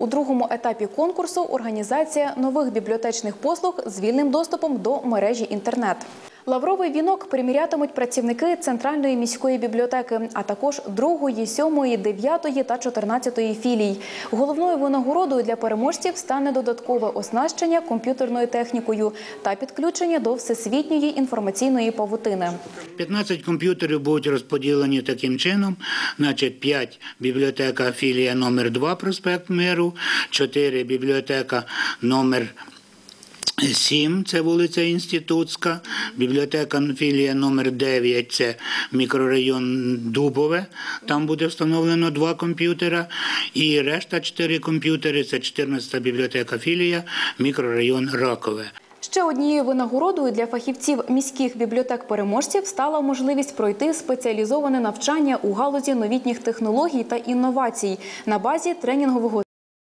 У другому етапі конкурсу організація нових бібліотечних послуг з вільним доступом до мережі інтернет. Лавровий вінок примірятимуть працівники Центральної міської бібліотеки, а також другої, сьомої, дев'ятої та чотирнадцятої філій. Головною винагородою для переможців стане додаткове оснащення комп'ютерною технікою та підключення до всесвітньої інформаційної павутини. 15 комп'ютерів будуть розподілені таким чином, значить 5 бібліотека філія номер 2 проспект Миру, 4 бібліотека номер 7 – це вулиця Інститутська, бібліотека філія номер 9 – це мікрорайон Дубове, там буде встановлено два комп'ютера, і решта 4 комп'ютери – це 14 бібліотека філія, мікрорайон Ракове. Ще однією винагородою для фахівців міських бібліотек-переможців стала можливість пройти спеціалізоване навчання у галузі новітніх технологій та інновацій на базі тренінгового